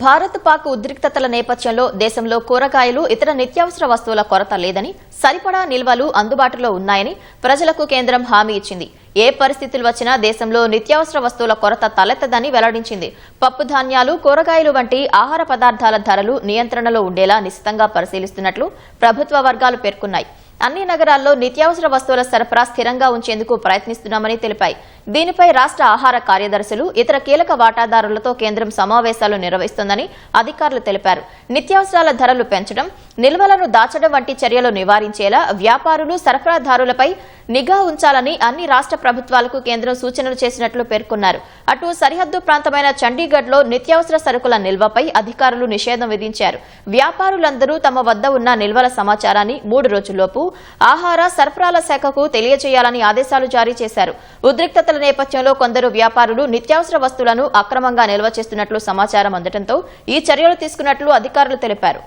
భారత్ పాక్ ఉద్రిక్తతల నేపథ్యంలో దేశంలో కూరగాయలు ఇతర నిత్యావసర వస్తువుల కొరత లేదని సరిపడా నిల్వలు అందుబాటులో ఉన్నాయని ప్రజలకు కేంద్రం హామీ ఇచ్చింది. ఏ పరిస్థితులు వచ్చినా దేశంలో నిత్యావసర వస్తువుల కొరత తలెత్తదని వెల్లడించింది. పప్పు ధాన్యాలు కూరగాయలు వంటి ఆహార పదార్థాల ధరలు నియంత్రణలో ఉండేలా నిశితంగా పరిశీలిస్తున్నట్లు ప్రభుత్వ వర్గాలు పేర్కొన్నాయి. అన్ని నగరాల్లో నిత్యావసర వస్తువుల సరఫరా స్థిరంగా ఉంచేందుకు ప్రయత్నిస్తున్నామని తెలిపాయి. దీనిపై రాష్ట్ర ఆహార కార్యదర్శులు ఇతర కీలక వాటాదారులతో కేంద్రం సమావేశాలు నిర్వహిస్తోందని అధికారులు తెలిపారు. నిత్యావసరాల ధరలు పెంచడం నిల్వలను దాచడం వంటి చర్యలు నివారించేలా వ్యాపారులు సరఫరాదారులపై నిఘా ఉంచాలని అన్ని రాష్ట్ర ప్రభుత్వాలకు కేంద్రం సూచనలు చేసినట్లు పేర్కొన్నారు. అటు సరిహద్దు ప్రాంతమైన చండీగఢ్లో నిత్యావసర సరుకుల నిల్వపై అధికారులు నిషేధం విధించారు. వ్యాపారులందరూ తమ వద్ద ఉన్న నిల్వల సమాచారాన్ని మూడు రోజుల్లోపు ఆహార సరఫరాల శాఖకు తెలియజేయాలని ఆదేశాలు జారీ చేశారు. ఉద్రిక్తత ఉద్రిక్తతల నేపథ్యంలో కొందరు వ్యాపారులు నిత్యావసర వస్తువులను అక్రమంగా నిల్వ చేస్తున్నట్లు సమాచారం అందడంతో ఈ చర్యలు తీసుకున్నట్లు అధికారులు తెలిపారు.